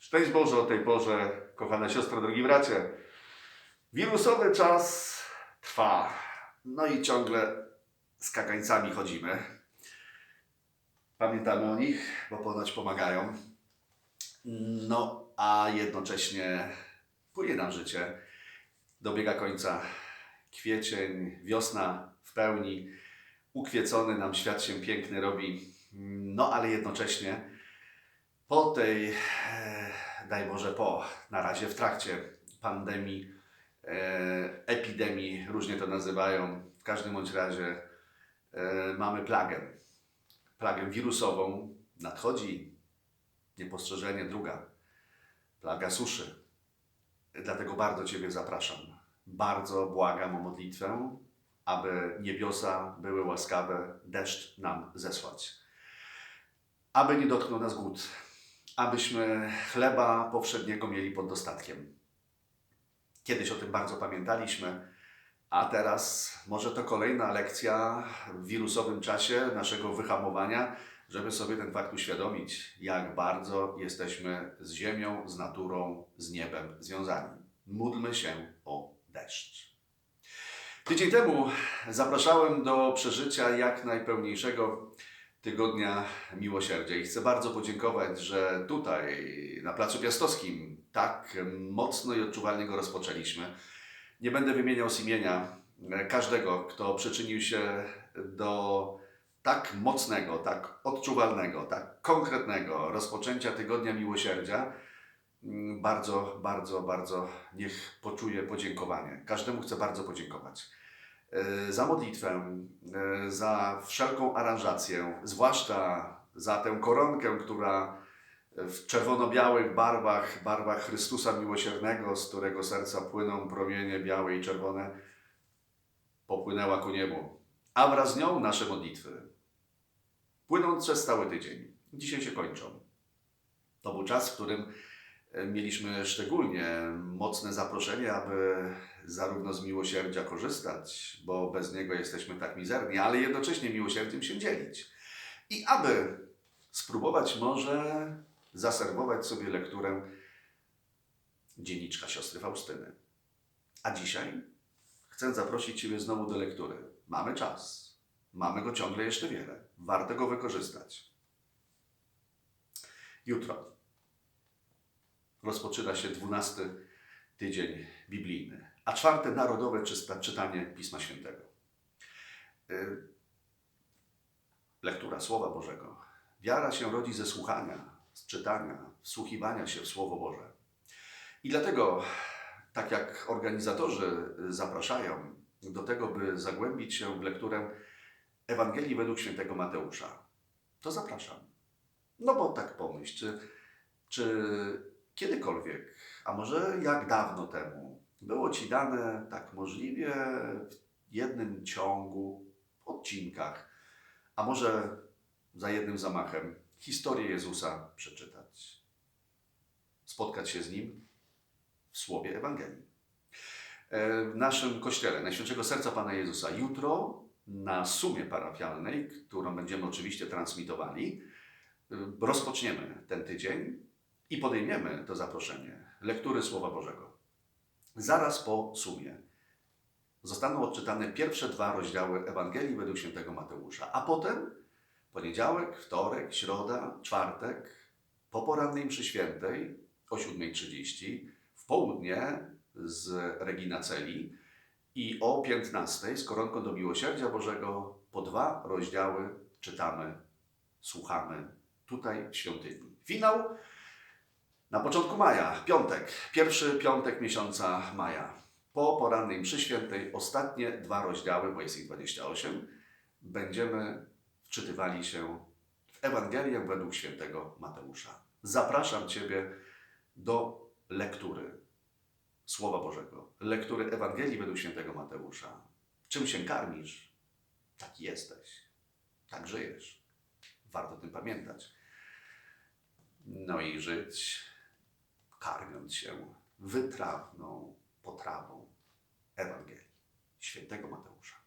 Szczęść Boże o tej porze, kochane siostro, drogi bracie. Wirusowy czas trwa. No i ciągle z kagańcami chodzimy. Pamiętamy o nich, bo ponoć pomagają. No, a jednocześnie płynie nam życie. Dobiega końca kwiecień, wiosna w pełni. Ukwiecony nam świat się piękny robi. No, ale jednocześnie po tej, daj Boże po, na razie w trakcie pandemii, e, epidemii, różnie to nazywają, w każdym bądź razie e, mamy plagę. Plagę wirusową. Nadchodzi niepostrzeżenie druga. Plaga suszy. Dlatego bardzo Ciebie zapraszam. Bardzo błagam o modlitwę, aby niebiosa były łaskawe deszcz nam zesłać. Aby nie dotknął nas głód, abyśmy chleba powszedniego mieli pod dostatkiem. Kiedyś o tym bardzo pamiętaliśmy, a teraz może to kolejna lekcja w wirusowym czasie naszego wyhamowania, żeby sobie ten fakt uświadomić, jak bardzo jesteśmy z ziemią, z naturą, z niebem związani. Módlmy się o deszcz. Tydzień temu zapraszałem do przeżycia jak najpełniejszego tygodnia miłosierdzia i chcę bardzo podziękować, że tutaj na Placu Piastowskim tak mocno i odczuwalnie go rozpoczęliśmy. Nie będę wymieniał z imienia każdego, kto przyczynił się do tak mocnego, tak odczuwalnego, tak konkretnego rozpoczęcia tygodnia miłosierdzia. Bardzo, bardzo, bardzo niech poczuje podziękowanie. Każdemu chcę bardzo podziękować za modlitwę, e, za wszelką aranżację, zwłaszcza za tę koronkę, która w czerwono-białych barwach, barwach Chrystusa Miłosiernego, z którego serca płyną promienie białe i czerwone, popłynęła ku niebu. A wraz z nią nasze modlitwy, płynąc przez cały tydzień, dzisiaj się kończą. To był czas, w którym e, mieliśmy szczególnie mocne zaproszenie, aby zarówno z miłosierdzia korzystać, bo bez niego jesteśmy tak mizerni, ale jednocześnie miłosierdziem się dzielić. I aby spróbować może zaserwować sobie lekturę dzienniczka siostry Faustyny. A dzisiaj chcę zaprosić Ciebie znowu do lektury. Mamy czas, mamy go ciągle jeszcze wiele, warto go wykorzystać. Jutro rozpoczyna się dwunasty tydzień biblijny, a czwarte narodowe czytanie Pisma Świętego. Y, Lektura Słowa Bożego. Wiara się rodzi ze słuchania, z czytania, wsłuchiwania się w Słowo Boże. I dlatego, tak jak organizatorzy zapraszają do tego, by zagłębić się w lekturę Ewangelii według świętego Mateusza, to zapraszam. No bo tak pomyśl, czy, czy kiedykolwiek, a może jak dawno temu, było Ci dane tak możliwie w jednym ciągu, w odcinkach, a może za jednym zamachem historię Jezusa przeczytać, spotkać się z Nim w słowie Ewangelii. E, W naszym kościele Najświętszego Serca Pana Jezusa jutro na sumie parafialnej, którą będziemy oczywiście transmitowali, y, rozpoczniemy ten tydzień i podejmiemy to zaproszenie lektury Słowa Bożego. Zaraz po sumie zostaną odczytane pierwsze dwa rozdziały Ewangelii według świętego Mateusza, a potem poniedziałek, wtorek, środa, czwartek, po porannej mszy świętej o 7.30, w południe z Regina Celi i o 15.00 z koronką do Miłosierdzia Bożego po dwa rozdziały czytamy, słuchamy tutaj w świątyni. Finał na początku maja, piątek, pierwszy piątek miesiąca maja. Po porannej mszy świętej ostatnie dwa rozdziały, bo jest ich 28, będziemy wczytywali się w Ewangelię według świętego Mateusza. Zapraszam Ciebie do lektury Słowa Bożego, lektury Ewangelii według świętego Mateusza. Czym się karmisz, taki jesteś, tak żyjesz. Warto o tym pamiętać. No i żyć, karmiąc się wytrawną potrawą Ewangelii świętego Mateusza.